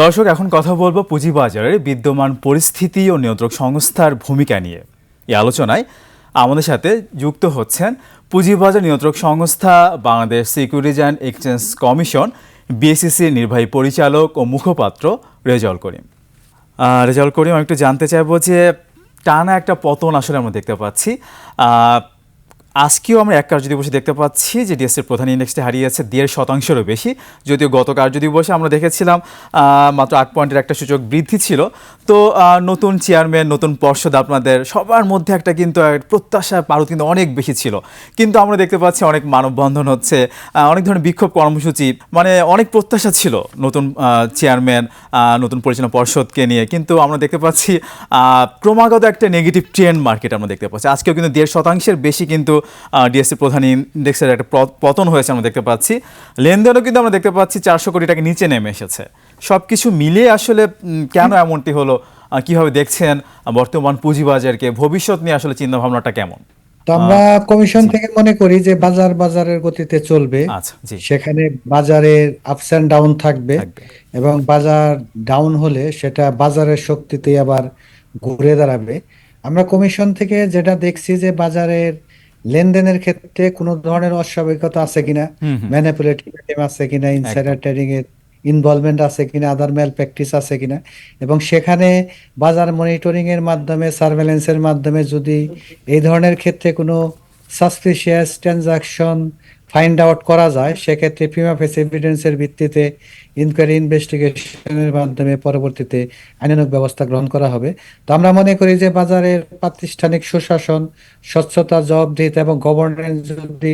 দর্শক, এখন কথা বলব পুঁজিবাজারের বিদ্যমান পরিস্থিতি ও নিয়ন্ত্রক সংস্থার ভূমিকা নিয়ে। এই আলোচনায় আমাদের সাথে যুক্ত হচ্ছেন পুঁজিবাজার নিয়ন্ত্রক সংস্থা, Bangladesh securities and exchange commission বিএসিসির নির্বাহী পরিচালক ও মুখপাত্র রেজাউল করিম। রেজাউল করিম, আমি একটু জানতে চাইব যে টানা একটা পতন আসলে আমরা দেখতে পাচ্ছি। আজকেও আমরা এক কার্যদিবসে দেখতে পাচ্ছি যে ডিএসসির প্রধান ইন্ডেক্সটি হারিয়েছে দেড় শতাংশেরও বেশি। যদিও গত কার্যদিবসে আমরা দেখেছিলাম মাত্র আট পয়েন্টের একটা সূচক বৃদ্ধি ছিল। তো নতুন চেয়ারম্যান নতুন পর্ষদ আপনাদের, সবার মধ্যে একটা কিন্তু প্রত্যাশা পারদ কিন্তু অনেক বেশি ছিল। কিন্তু আমরা দেখতে পাচ্ছি অনেক মানববন্ধন হচ্ছে অনেক ধরনের বিক্ষোভ কর্মসূচি মানে অনেক প্রত্যাশা ছিল নতুন চেয়ারম্যান নতুন পরিচালনা পর্ষদকে নিয়ে। কিন্তু আমরা দেখতে পাচ্ছি ক্রমাগত একটা নেগেটিভ ট্রেন্ড মার্কেট আমরা দেখতে পাচ্ছি। আজকেও কিন্তু দেড় শতাংশের বেশি কিন্তু ডিএসসি প্রধান ইন্ডেক্সের একটা পতন হয়েছে আমরা দেখতে পাচ্ছি। লেনদেনও কিন্তু আমরা দেখতে পাচ্ছি চারশো কোটি টাকা নিচে নেমে এসেছে। সব কিছু মিলিয়ে আসলে কেন এমনটি হলো? কীভাবে দেখছেন? বর্তমান পুঁজিবাজারকে? ভবিষ্যৎ নিয়ে আসলে চিন্তা ভাবনাটা কেমন? তো আমরা কমিশন থেকে মনে করি যে বাজার বাজারের গতিতে চলবে। আচ্ছা সেখানে বাজারের আপস এন্ড ডাউন থাকবে। এবং বাজার ডাউন হলে সেটা বাজারের শক্তিতে আবার ঘুরে দাঁড়াবে। আমরা কমিশন থেকে যেটা দেখছি যে বাজারের লেনদেনের ক্ষেত্রে কোনো ধরনের অস্বাভাবিকতা আছে কিনা। ম্যানিপুলেটিভ আছে কিনা? ইনসাইডার ট্রেডিং এর ইনভলভমেন্ট আছে কিনা? আদার ম্যাল প্র্যাকটিস আছে কিনা? এবং সেখানে বাজার মনিটরিং এর মাধ্যমে সার্ভেলেন্সের মাধ্যমে যদি এই ধরনের ক্ষেত্রে কোনো সাসপিশিয়াস ট্রানজাকশন ফাইন্ড আউট করা যায়, সেক্ষেত্রে প্রিমা ফেস এভিডেন্সের ভিত্তিতে ইনকোয়ারি ইনভেস্টিগেশনের মাধ্যমে পরবর্তীতে আইনানুক ব্যবস্থা গ্রহণ করা হবে। তো আমরা মনে করি যে বাজারের প্রাতিষ্ঠানিক সুশাসন, স্বচ্ছতা, জবাবদিহিতা এবং গভর্নেন্স যদি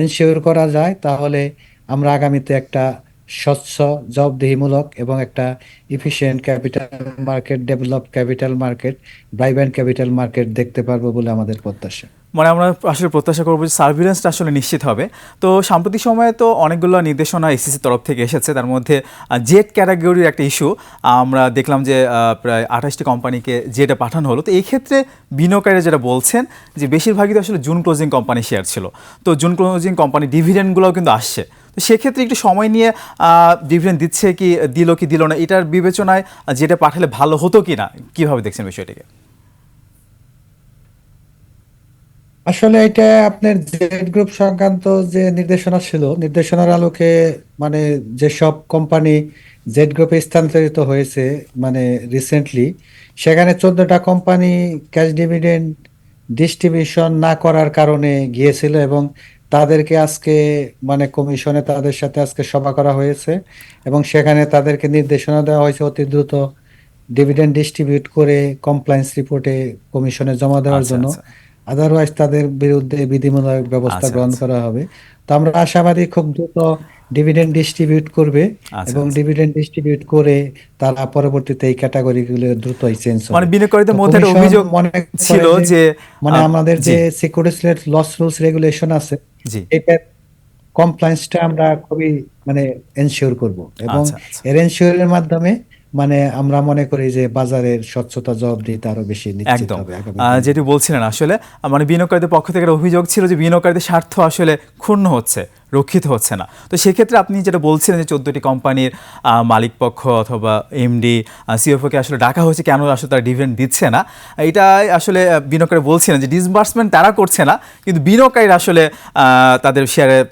এনশিওর করা যায়, তাহলে আমরা আগামীতে একটা স্বচ্ছ, জবাবদিহিমূলক এবং একটা efficient capital market develop capital market vibrant capital market দেখতে পারব বলে আমাদের প্রত্যাশা। মানে আমরা আসলে প্রত্যাশা করব যে সার্ভিলেন্সটা আসলে নিশ্চিত হবে। তো সাম্প্রতিক সময়ে তো অনেকগুলো নির্দেশনা এসিসির তরফ থেকে এসেছে। তার মধ্যে জেড ক্যাটাগরির একটা ইস্যু আমরা দেখলাম যে প্রায় আঠাশটি কোম্পানিকে যেটা পাঠানো হলো। তো এই ক্ষেত্রে বিনিয়োগকারীরা যেটা বলছেন যে, বেশিরভাগই তো আসলে জুন ক্লোজিং কোম্পানি শেয়ার ছিল। তো জুন ক্লোজিং কোম্পানি ডিভিডেন্ডগুলোও কিন্তু আসছে। তো সেক্ষেত্রে একটু সময় নিয়ে ডিভিডেন্ড দিচ্ছে কি, দিল কি, দিল না, এটার বিবেচনায় যেটা পাঠালে ভালো হতো কি না, কীভাবে দেখছেন বিষয়টিকে? আসলে এটা আপনার জেড গ্রুপ সংক্রান্ত যে নির্দেশনা ছিল, নির্দেশনার আলোকে মানে যেসব কোম্পানি জেড গ্রুপে স্থানান্তরিত হয়েছে মানে রিসেন্টলি সেখানে চোদ্দটা কোম্পানি ক্যাশ ডিভিডেন্ড ডিস্ট্রিবিউশন না করার কারণে গিয়েছিল এবং তাদেরকে আজকে মানে কমিশনে তাদের সাথে আজকে সভা করা হয়েছে এবং সেখানে তাদেরকে নির্দেশনা দেওয়া হয়েছে অতি দ্রুত ডিভিডেন্ড ডিস্ট্রিবিউট করে কমপ্লায়েন্স রিপোর্টে কমিশনে জমা দেওয়ার আচ্ছা, জন্য আচ্ছা। আদারওয়াইজ তাদের বিরুদ্ধে বিধিমূলক ব্যবস্থা আচ্ছা, গ্রহণ আচ্ছা। করা হবে তো আমরা আশাবাদী খুব দ্রুত ডিভিডেন্ড ডিস্ট্রিবিউট করবে আচ্ছা, এবং আচ্ছা। ডিভিডেন্ড ডিস্ট্রিবিউট করে তারা পরবর্তীতে এই ক্যাটাগরিগুলো দ্রুতই চেঞ্জ হবে। মানে বিনিয়োগকারীদের মধ্যে একটা অভিযোগ মনে ছিল যে মানে আমাদের যে সিকিউরিটি লস রুলস রেগুলেশন আছে জি। এটার কমপ্লায়েন্সটা আমরা খুবই মানে এনশিওর করব। এবং আচ্ছা। এর এনশিওরের মাধ্যমে মানে আমরা মনে করি যে বাজারের স্বচ্ছতা জবাবদিহিতা আরও বেশি নিশ্চিত হবে যেটি বলছিলেন আসলে মানে বিনিয়োগকারীদের পক্ষ থেকে অভিযোগ ছিল যে বিনিয়োগকারীদের স্বার্থ আসলে ক্ষুণ্ণ হচ্ছে। রক্ষিত হচ্ছে না। তো সেক্ষেত্রে আপনি যেটা বলছিলেন যে চোদ্দোটি কোম্পানির আহ, মালিক পক্ষ অথবা এমডি সিএফওকে আসলে ডাকা হয়েছে কেন আসলে তারা ডিভিডেন্ড দিচ্ছে না? এটাই আসলে বিনিয়োগকারী বলছিলেন যে ডিসবার্সমেন্ট তারা করছে না কিন্তু বিনিয়োগকারীরা আসলে তাদের শেয়ারের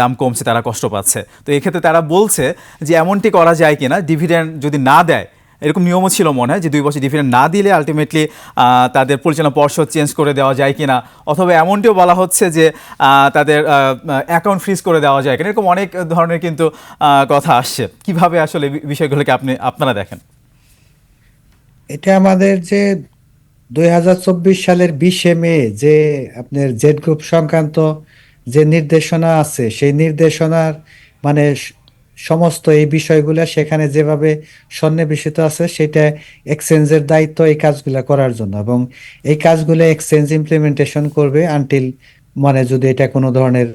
দাম কমছে তারা কষ্ট পাচ্ছে। তো এক্ষেত্রে তারা বলছে যে এমনটি করা যায় কিনা ডিভিডেন্ড যদি না দেয় এরকম নিয়মও ছিল মনে হয় যে দুই বছর ডিভিডেন্ড না দিলে আলটিমেটলি তাদের পরিচালনা পর্ষদ চেঞ্জ করে দেওয়া যায় কিনা, অথবা এমনটিও বলা হচ্ছে যে তাদের অ্যাকাউন্ট ফ্রিজ করে দেওয়া যায় কিনা, এরকম অনেক ধরনের কিন্তু কথা আসছে। কীভাবে আসলে বিষয়গুলোকে আপনি, আপনারা দেখেন? এটা আমাদের যে দুই হাজার চব্বিশ সালের বিশে মে যে আপনার জেড গ্রুপ সংক্রান্ত যে নির্দেশনা আছে, সেই নির্দেশনার মানে সমস্ত এই বিষয়গুলো সেখানে যেভাবে সন্নিবেশিত আছে, সেটা এক্সচেঞ্জের দায়িত্ব এই কাজগুলো করার জন্য এবং এই কাজগুলো এক্সচেঞ্জ ইমপ্লিমেন্টেশন করবে আনটিল মানে যদি এটা কোনো ধরনের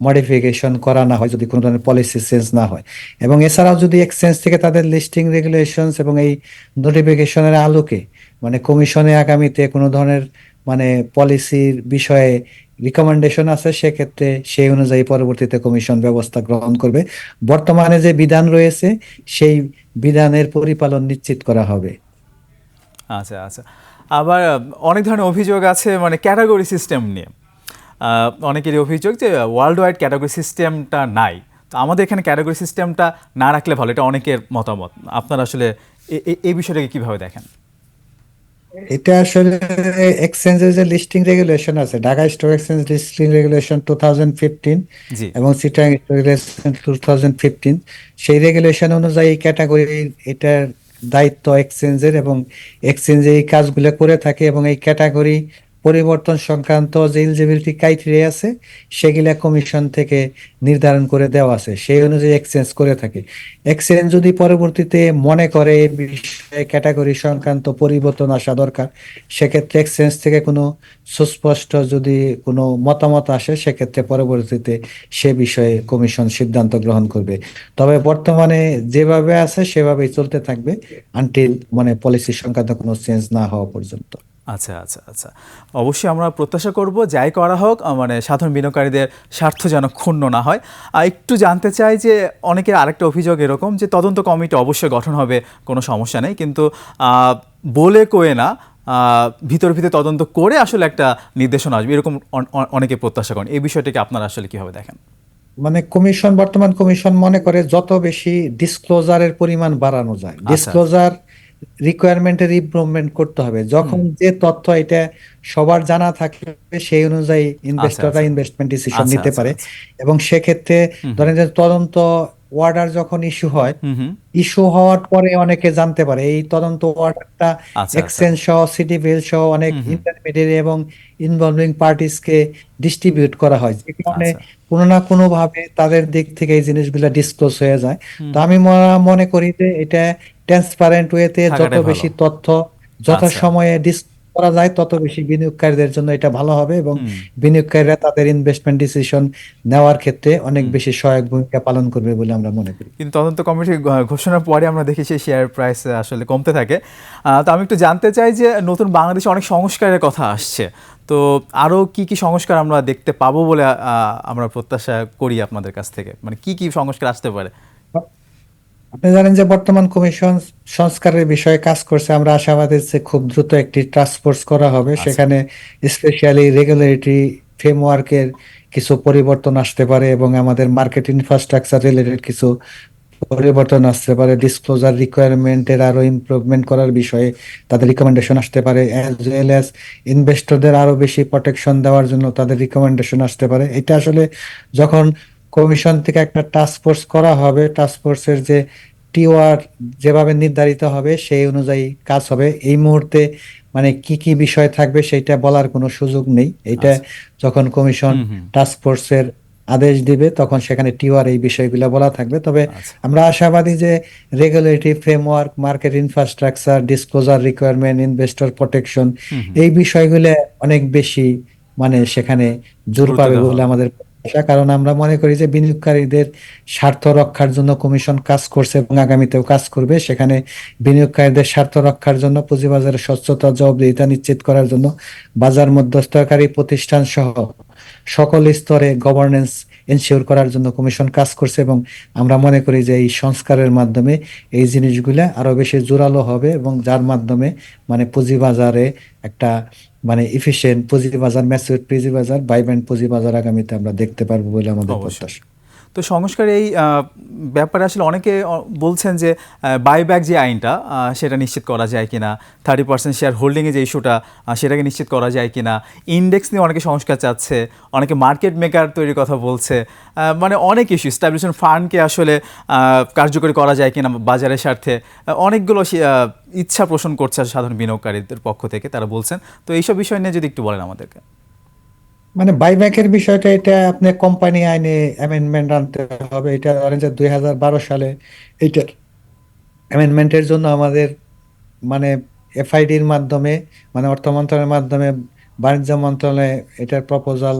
মডিফিকেশন করা না হয়, যদি কোনো ধরনের পলিসি চেঞ্জ না হয়। এবং এছাড়াও যদি এক্সচেঞ্জ থেকে তাদের লিস্টিং রেগুলেশনস এবং এই নোটিফিকেশনের আলোকে মানে কমিশনে আগামীতে কোনো ধরনের মানে পলিসির বিষয়ে রিকমেন্ডেশন আছে, সেক্ষেত্রে সেই অনুযায়ী পরবর্তীতে কমিশন ব্যবস্থা গ্রহণ করবে। বর্তমানে যে বিধান রয়েছে, সেই বিধানের পরিপালন নিশ্চিত করা হবে। আচ্ছা আচ্ছা। আবার অনেক ধরনের অভিযোগ আছে মানে ক্যাটাগরি সিস্টেম নিয়ে। অনেকেরই অভিযোগ যে ওয়ার্ল্ড ওয়াইড ক্যাটাগরি সিস্টেমটা নাই। তো আমাদের এখানে ক্যাটাগরি সিস্টেমটা না রাখলে ভালো, এটা অনেকের মতামত। আপনারা আসলে এই বিষয়টাকে কীভাবে দেখেন? এটা আসলে এক্সচেঞ্জের যে লিস্টিং রেগুলেশন আছে Dhaka stock exchange listing regulation two thousand fifteen এবং সিটাং রেগুলেশন টু থাউজেন্ড ফিফটিন সেই রেগুলেশন অনুযায়ী ক্যাটাগরি এটার দায়িত্ব এক্সচেঞ্জের এবং এক্সচেঞ্জে এই কাজগুলো করে থাকে এবং এই ক্যাটাগরি পরিবর্তন সংক্রান্ত যে এলিজিবিলিটি ক্রাইটেরিয়া আছে, সেগুলা কমিশন থেকে নির্ধারণ করে দেওয়া আছে। সেই অনুযায়ী এক্সচেঞ্জ করে থাকে। এক্সচেঞ্জ যদি পরবর্তীতে মনে করে বিষয়ে ক্যাটাগরি সংক্রান্ত পরিবর্তন আসা দরকার, সেক্ষেত্রে এক্সচেঞ্জ থেকে কোনো সুস্পষ্ট যদি কোনো মতামত আসে, সেক্ষেত্রে পরবর্তীতে সে বিষয়ে কমিশন সিদ্ধান্ত গ্রহণ করবে। তবে বর্তমানে যেভাবে আছে, সেভাবেই চলতে থাকবে আনটিল মানে পলিসি সংক্রান্ত কোনো চেঞ্জ না হওয়া পর্যন্ত। আচ্ছা আচ্ছা আচ্ছা। অবশ্যই আমরা প্রত্যাশা করব যাই করা হোক মানে সাধারণ বিনিয়োগকারীদের স্বার্থ যেন ক্ষুণ্ণ না হয়। আর একটু জানতে চাই যে অনেকের আরেকটা অভিযোগ এরকম যে তদন্ত কমিটি অবশ্যই গঠন হবে কোনো সমস্যা নেই। কিন্তু বলে কয়ে না ভিতর ভিতরে তদন্ত করে আসলে একটা নির্দেশনা আসবে এরকম অন- অন- অনেকে প্রত্যাশা করেন। এই বিষয়টিকে আপনারা আসলে কীভাবে দেখেন? মানে কমিশন বর্তমান কমিশন মনে করে যত বেশি ডিসক্লোজারের পরিমাণ বাড়ানো যায়। আচ্ছা। ডিসক্লোজার রিকোয়ারমেন্টের ইমপ্রুভমেন্ট করতে হবে যখন যে তথ্য এটা সবার জানা থাকবে সেই অনুযায়ী ইনভেস্টররা। ইনভেস্টমেন্ট ডিসিশন নিতে আচ্ছা, পারে আচ্ছা। এবং সেক্ষেত্রে ধরেন যে তদন্ত অর্ডার যখন ইস্যু হয় ইস্যু হওয়ার পরে অনেকে জানতে পারে এই তদন্ত অর্ডারটা আচ্ছা, এক্সচেঞ্জ সহ সিটিভিল সহ অনেক ইন্টারমিডিয়েট এবং ইনভলভিং পার্টিসকে ডিস্ট্রিবিউট করা হয়। যে কারণে আচ্ছা। কোনো না কোনো ভাবে তাদের দিক থেকে এই জিনিসগুলো ডিসক্লোজ হয়ে যায়। তো আমি মনে করি যে এটা ট্রান্সপারেন্ট ওয়েতে যত বেশি তথ্য যত আচ্ছা। করা যায় তত বেশি বিনিয়োগকারীদের জন্য এটা ভালো হবে এবং বিনিয়োগকারীরা তাদের ইনভেস্টমেন্ট ডিসিশন নেওয়ার ক্ষেত্রে অনেক বেশি সহায়ক ভূমিকা পালন করবে বলে আমরা মনে করি। কিন্তু তদন্ত কমিটির ঘোষণার পরে আমরা দেখি সেই শেয়ার প্রাইস আসলে কমতে থাকে। তো আমি একটু জানতে চাই যে নতুন বাংলাদেশে অনেক সংস্কারের কথা আসছে। তো আরও কি কি সংস্কার আমরা দেখতে পাবো বলে আহ, আমরা প্রত্যাশা করি আপনাদের কাছ থেকে? মানে কি কি সংস্কার আসতে পারে? আপনি জানেন যে বর্তমান কমিশন সংস্কারের বিষয়ে কাজ করছে। আমরা আশাবাদী যে খুব দ্রুত একটি টাস্ক ফোর্স করা হবে। সেখানে স্পেশালি রেগুলেটরি ফ্রেমওয়ার্কের কিছু পরিবর্তন আসতে পারে এবং আমাদের মার্কেট ইনফ্রাস্ট্রাকচার রিলেটেড কিছু পরিবর্তন আসতে পারে। ডিসক্লোজার রিকোয়ারমেন্টের আরও ইমপ্রুভমেন্ট করার বিষয়ে তাদের রিকমেন্ডেশন আসতে পারে। অ্যাজ ওয়েল অ্যাজ ইনভেস্টরদের আরও বেশি প্রোটেকশন দেওয়ার জন্য তাদের রিকমেন্ডেশন আসতে পারে। এটা আসলে যখন কমিশন থেকে একটা টাস্ক ফোর্স করা হবে। টাস্ক ফোর্সের যে টিওয়ার যেভাবে নির্ধারিত হবে সেই অনুযায়ী কাজ হবে। এই মুহূর্তে মানে কি কি বিষয় থাকবে সেটা বলার কোনো সুযোগ নেই। এটা যখন কমিশন। টাস্ক ফোর্সের আদেশ দিবে তখন সেখানে টিওয়ার এই বিষয়গুলো বলা থাকবে। তবে আচ্ছা। আমরা আশাবাদী যে regulatory framework market infrastructure disclosure requirement investor protection এই বিষয়গুলো অনেক বেশি মানে সেখানে জোর পাবে বলে আমাদের কারণ আমরা মনে করি যে বিনিয়োগকারীদের স্বার্থ রক্ষার জন্য কমিশন কাজ করছে এবং আগামীতেও কাজ করবে। সেখানে বিনিয়োগকারীদের স্বার্থ রক্ষার জন্য পুঁজিবাজারের স্বচ্ছতা, জবাবদিহিতা নিশ্চিত করার জন্য বাজার মধ্যস্থকারী প্রতিষ্ঠান সহ সকল স্তরে গভর্নেন্স এনশিওর করার জন্য কমিশন কাজ করছে এবং আমরা মনে করি যে এই সংস্কারের মাধ্যমে এই জিনিসগুলো আরও বেশি জোরালো হবে এবং যার মাধ্যমে মানে পুঁজিবাজারে একটা মানে ইফিশিয়েন্ট পুঁজিবাজার ম্যাচিউর পুঁজিবাজার ভাইব্রেন্ট পুঁজিবাজার আগামীতে আমরা দেখতে পারব বলে আমাদের। প্রত্যাশা তো সংস্কার এই ব্যাপারে আসলে অনেকে বলছেন যে বাইব্যাক যে আইনটা সেটা নিশ্চিত করা যায় কিনা থার্টি পার্সেন্ট শেয়ার হোল্ডিংয়ে যে ইস্যুটা সেটাকে নিশ্চিত করা যায় কিনা ইন্ডেক্স নিয়ে অনেকে সংস্কার চাচ্ছে, অনেকে মার্কেট মেকার তৈরির কথা বলছে মানে অনেক ইস্যু স্ট্যাবলিশমেন্ট ফান্ডকে আসলে কার্যকরী করা যায় কিনা বাজারের স্বার্থে অনেকগুলো ইচ্ছা পোষণ করছে সাধারণ বিনিয়োগকারীদের পক্ষ থেকে, তারা বলছেন, তো এইসব বিষয় নিয়ে যদি একটু বলেন আমাদেরকে। মানে বাইব্যাকের বিষয়টা এটা আপনি কোম্পানি আইনে অ্যামেন্ডমেন্ট আনতে হবে। এটা ধরেন যে দুই সালে এইটার অ্যামেন্ডমেন্টের জন্য আমাদের মানে এফআইডির মাধ্যমে মানে অর্থ মন্ত্রণালয়ের মাধ্যমে বাণিজ্য মন্ত্রণালয়ে এটার প্রপোজাল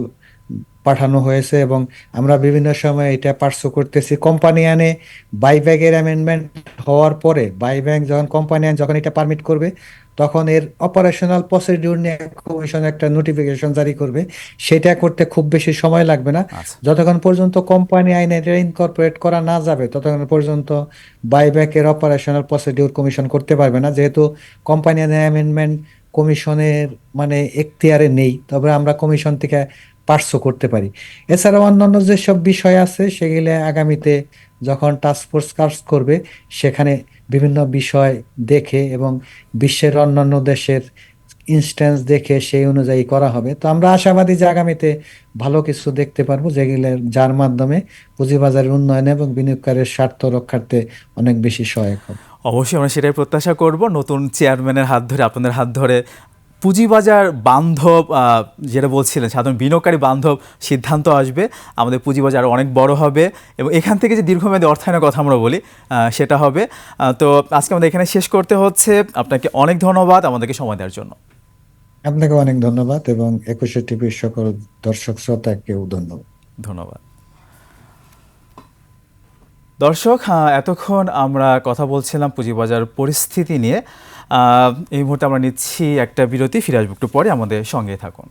পাঠানো হয়েছে এবং আমরা বিভিন্ন সময় এটা পার্শ্ব করতেছি। কোম্পানি আনে বাইব্যাগের অ্যামেন্ডমেন্ট হওয়ার পরে বাইব্যাগ যখন কোম্পানি আইন যখন এটা পারমিট করবে তখন এর অপারেশনাল প্রসিডিউর নিয়ে কমিশন একটা নোটিফিকেশন জারি করবে। সেটা করতে খুব বেশি সময় লাগবে না। আচ্ছা। যতক্ষণ পর্যন্ত কোম্পানি আইনে এটা ইনকর্পোরেট করা না যাবে ততক্ষণ পর্যন্ত বাইব্যাকের অপারেশনাল প্রসিডিউর কমিশন করতে পারবে না। যেহেতু কোম্পানি আইনে অ্যামেন্ডমেন্ট কমিশনের মানে এখতিয়ারে নেই তবে আমরা কমিশন থেকে পার্শ্ব করতে পারি। এছাড়াও অন্যান্য যেসব বিষয় আছে সেগুলো আগামীতে যখন টাস্কফোর্স কাজ করবে সেখানে বিভিন্ন বিষয় দেখে এবং বিশ্বের অন্যান্য দেশের ইনস্ট্যান্স দেখে সেই অনুযায়ী করা হবে। তো আমরা আশাবাদী যে আগামীতে ভালো কিছু দেখতে পারব, যেগুলো যার মাধ্যমে পুঁজিবাজারের উন্নয়ন এবং বিনিয়োগকারীর স্বার্থ রক্ষার্থে অনেক বেশি সহায়ক হবে। অবশ্যই আমরা সেটাই প্রত্যাশা করব। নতুন চেয়ারম্যানের হাত ধরে, আপনাদের হাত ধরে পুঁজিবাজার বান্ধব যেটা বলছিলেন সাধারণ বিনিয়োগকারী বান্ধব সিদ্ধান্ত আসবে। আমাদের পুঁজিবাজার অনেক বড় হবে এবং এখান থেকে যে দীর্ঘমেয়াদী অর্থায়নের কথা আমরা বলি সেটা হবে। তো আজকে আমাদের এখানে শেষ করতে হচ্ছে। আপনাকে অনেক ধন্যবাদ আমাদেরকে সময় দেওয়ার জন্য। আপনাকে অনেক ধন্যবাদ এবং একুশে টিভির সকল দর্শক শ্রোতাকেও ধন্যবাদ। ধন্যবাদ। দর্শক এতক্ষণ আমরা কথা বলছিলাম পুঁজিবাজার পরিস্থিতি নিয়ে। এই মুহূর্তে আমরা নিচ্ছি একটা বিরতি ফিরে আসব একটু পরে আমাদের সঙ্গে থাকুন।